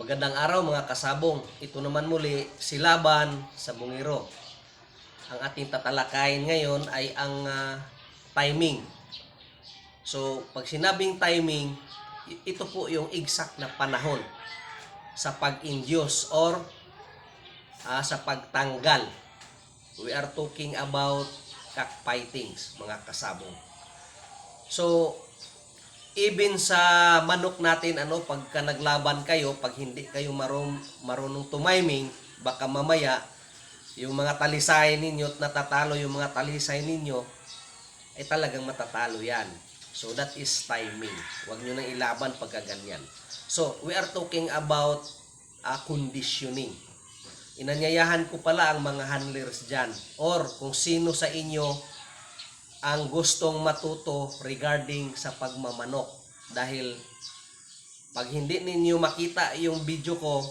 Magandang araw mga kasabong. Ito naman muli si Laban sa Bungiro. Ang ating tatalakayin ngayon ay ang ah, timing. So, pag sinabing timing, ito po yung exact na panahon sa pag-induce or ah, sa pagtanggal. We are talking about cockfightings, mga kasabong. So, even sa manok natin ano pagka naglaban kayo pag hindi kayo marum, marunong tumiming baka mamaya yung mga talisay ninyo at natatalo yung mga talisay ninyo ay talagang matatalo yan. So that is timing. Huwag nyo nang ilaban pagka ganyan. So we are talking about uh, conditioning. Inanyayahan ko pala ang mga handlers dyan. Or kung sino sa inyo ang gustong matuto regarding sa pagmamanok. Dahil pag hindi ninyo makita yung video ko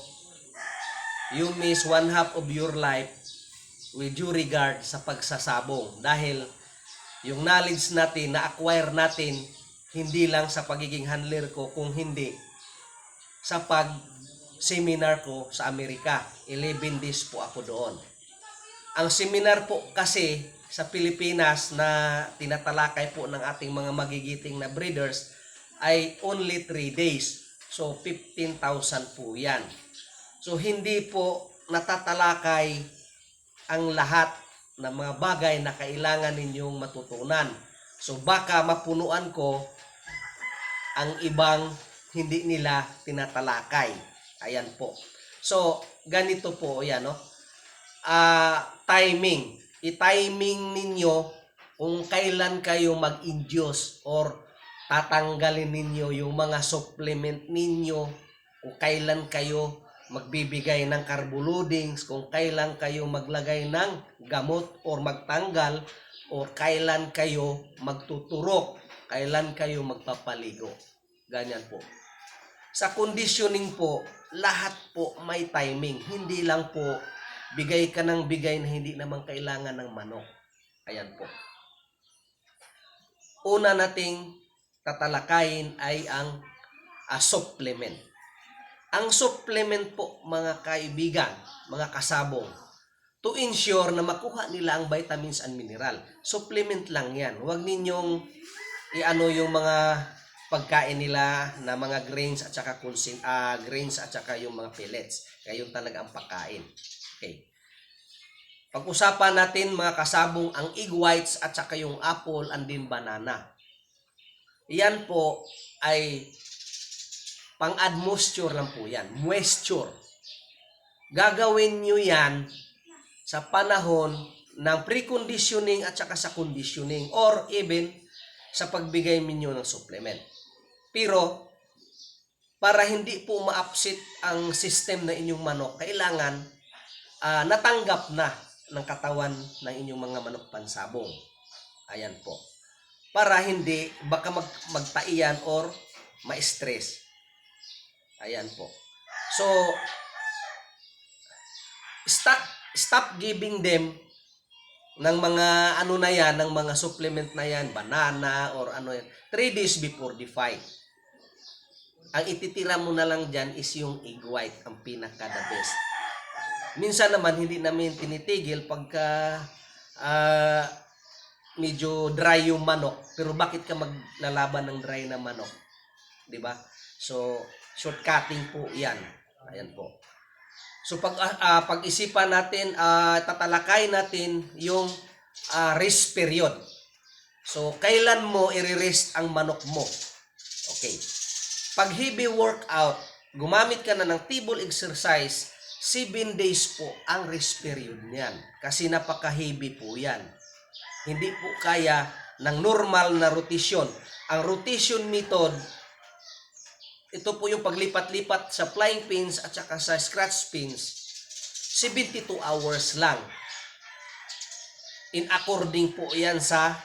you miss one half of your life with due regard sa pagsasabong. Dahil yung knowledge natin na acquire natin hindi lang sa pagiging handler ko kung hindi sa pag seminar ko sa Amerika. 11 days po ako doon. Ang seminar po kasi sa Pilipinas na tinatalakay po ng ating mga magigiting na breeders ay only 3 days. So 15,000 po yan. So hindi po natatalakay ang lahat ng mga bagay na kailangan ninyong matutunan. So baka mapunuan ko ang ibang hindi nila tinatalakay. Ayan po. So ganito po yan no ah timing. I-timing ninyo kung kailan kayo mag-induce or tatanggalin ninyo yung mga supplement ninyo kung kailan kayo magbibigay ng carbo loadings, kung kailan kayo maglagay ng gamot or magtanggal or kailan kayo magtuturok, kailan kayo magpapaligo. Ganyan po. Sa conditioning po, lahat po may timing. Hindi lang po bigay ka ng bigay na hindi naman kailangan ng manok. Ayan po. Una nating tatalakayin ay ang ah, supplement. Ang supplement po mga kaibigan, mga kasabong, to ensure na makuha nila ang vitamins and mineral. Supplement lang yan. Huwag ninyong iano yung mga pagkain nila na mga grains at saka consin, ah, grains at saka yung mga pellets. Kaya yun talaga ang pagkain. Okay. Pag-usapan natin mga kasabong ang egg whites at saka yung apple and din banana. Yan po ay pang-add moisture lang po yan. Moisture. Gagawin nyo yan sa panahon ng preconditioning at saka sa conditioning or even sa pagbigay ninyo ng supplement. Pero para hindi po ma-upset ang system na inyong manok, kailangan ah, natanggap na ng katawan ng inyong mga manok pansabong. Ayan po. Para hindi baka mag, magtaiyan or ma-stress. Ayan po. So, stop, stop giving them ng mga ano na yan, ng mga supplement na yan, banana or ano yan, 3 days before the fight. Ang ititira mo na lang dyan is yung egg white, ang pinaka the best. Minsan naman hindi namin tinitigil pagka ah, medyo dry yung manok. Pero bakit ka maglalaban ng dry na manok? 'Di ba? So shortcutting po 'yan. Ayan po. So pag ah, pag-isipan natin, ah, tatalakay natin yung ah, rest period. So kailan mo i-rest ang manok mo? Okay. Pag heavy workout, gumamit ka na ng table exercise, 7 days po ang rest period niyan. Kasi napaka-heavy po yan. Hindi po kaya ng normal na rotation. Ang rotation method, ito po yung paglipat-lipat sa flying pins at saka sa scratch pins, 72 hours lang. In according po yan sa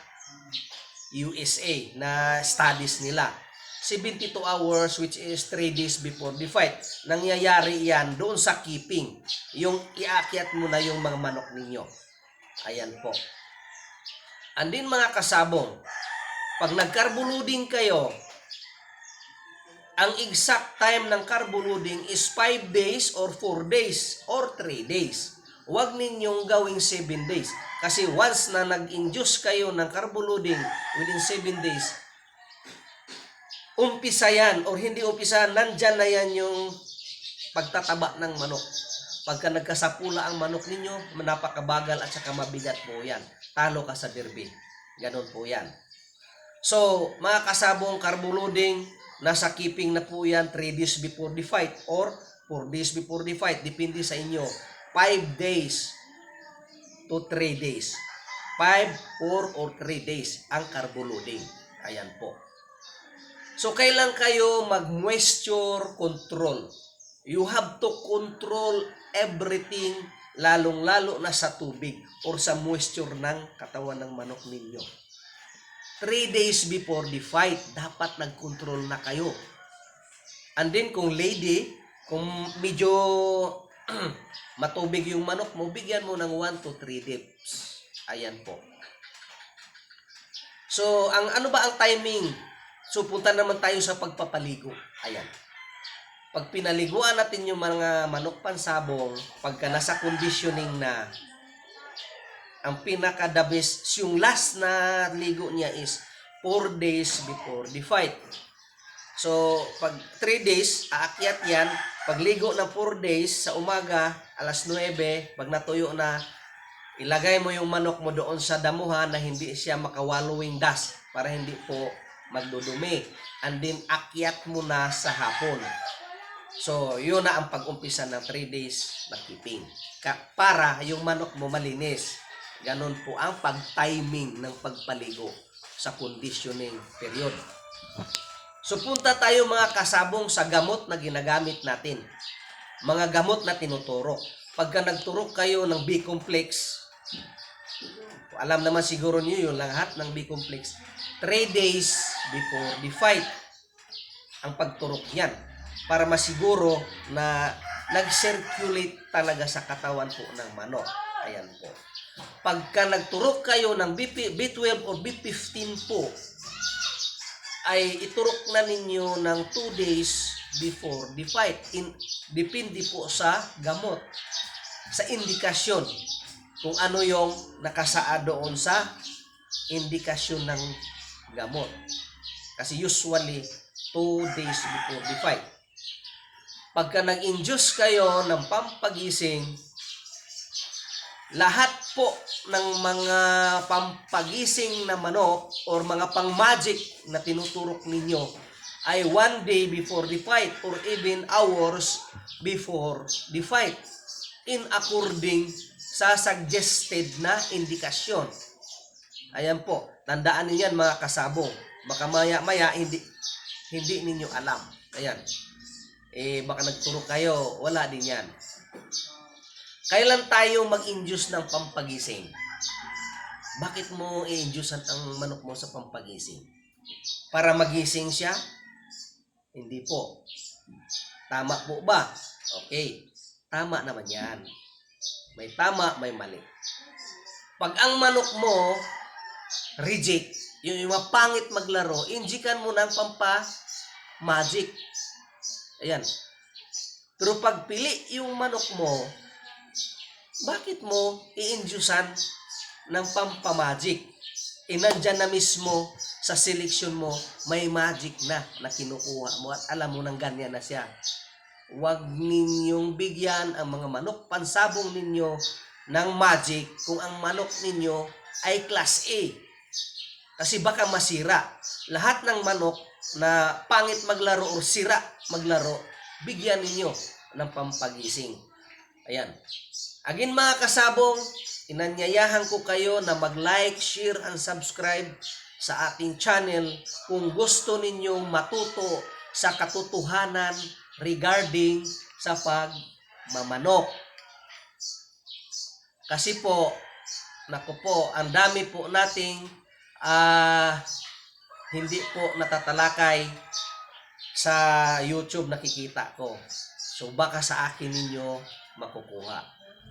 USA na studies nila. 72 hours which is 3 days before the fight. Nangyayari yan doon sa keeping. Yung iakyat mo na yung mga manok ninyo. Ayan po. And din mga kasabong, pag nag-carbo loading kayo, ang exact time ng carbo loading is 5 days or 4 days or 3 days. Huwag ninyong gawing 7 days. Kasi once na nag-induce kayo ng carbo loading within 7 days, umpisa yan or hindi umpisa, nandyan na yan yung pagtataba ng manok. Pagka nagkasapula ang manok ninyo, napakabagal at saka mabigat po yan. Talo ka sa derby. Ganon po yan. So, mga kasabong carbo loading, nasa keeping na po yan 3 days before the fight or 4 days before the fight. Depende sa inyo. 5 days to 3 days. 5, 4, or 3 days ang carbo loading. Ayan po. So, kailan kayo mag-moisture control? You have to control everything, lalong-lalo na sa tubig or sa moisture ng katawan ng manok ninyo. 3 days before the fight, dapat nag-control na kayo. And then kung lady, kung medyo matubig yung manok mo, bigyan mo ng 1 to 3 dips. Ayan po. So, ang ano ba ang timing? So, punta naman tayo sa pagpapaligo. Ayan. Pag pinaliguan natin yung mga manok pansabong, pagka nasa conditioning na, ang pinaka the best, yung last na ligo niya is 4 days before the fight. So, pag 3 days, aakyat yan. Pagligo ng 4 days, sa umaga, alas 9, pag natuyo na, ilagay mo yung manok mo doon sa damuhan na hindi siya makawallowing dust para hindi po magdudumi. And then, akyat mo na sa hapon. So, yun na ang pag-umpisa ng 3 days na keeping. Ka- para yung manok mo malinis. Ganon po ang pag-timing ng pagpaligo sa conditioning period. So, punta tayo mga kasabong sa gamot na ginagamit natin. Mga gamot na tinuturo. Pagka nagturok kayo ng B-complex, alam naman siguro niyo yung lahat ng B-complex, 3 days before the fight ang pagturok yan para masiguro na nag-circulate talaga sa katawan po ng manok. Ayan po. Pagka nagturok kayo ng BP, B12 or B15 po, ay iturok na ninyo ng 2 days before the fight. In, depende po sa gamot, sa indikasyon, kung ano yung nakasaad doon sa indikasyon ng gamot. Kasi usually, 2 days before the fight. Pagka nag-induce kayo ng pampagising, lahat po ng mga pampagising na manok or mga pang-magic na tinuturok ninyo ay one day before the fight or even hours before the fight in according sa suggested na indikasyon. Ayan po, tandaan niyo yan mga kasabong. Baka maya-maya hindi hindi ninyo alam. Ayan. Eh baka nagturok kayo, wala din yan. Kailan tayo mag-induce ng pampagising? Bakit mo i-induce ang manok mo sa pampagising? Para magising siya? Hindi po. Tama po ba? Okay. Tama naman yan. May tama, may mali. Pag ang manok mo reject, yung, yung mapangit maglaro, injikan mo ng pampa magic. Ayan. Pero pag pili yung manok mo, bakit mo i-inducean ng pampamagic? E nandyan na mismo sa selection mo, may magic na na kinukuha mo at alam mo nang ganyan na siya. Huwag ninyong bigyan ang mga manok pansabong ninyo ng magic kung ang manok ninyo ay class A. Kasi baka masira. Lahat ng manok na pangit maglaro o sira maglaro, bigyan ninyo ng pampagising. Ayan. Agin mga kasabong, inanyayahan ko kayo na mag-like, share, and subscribe sa ating channel kung gusto ninyong matuto sa katotohanan regarding sa pagmamanok. Kasi po, naku po, ang dami po nating ah hindi po natatalakay sa YouTube nakikita ko. So baka sa akin ninyo makukuha.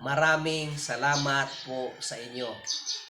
Maraming salamat po sa inyo.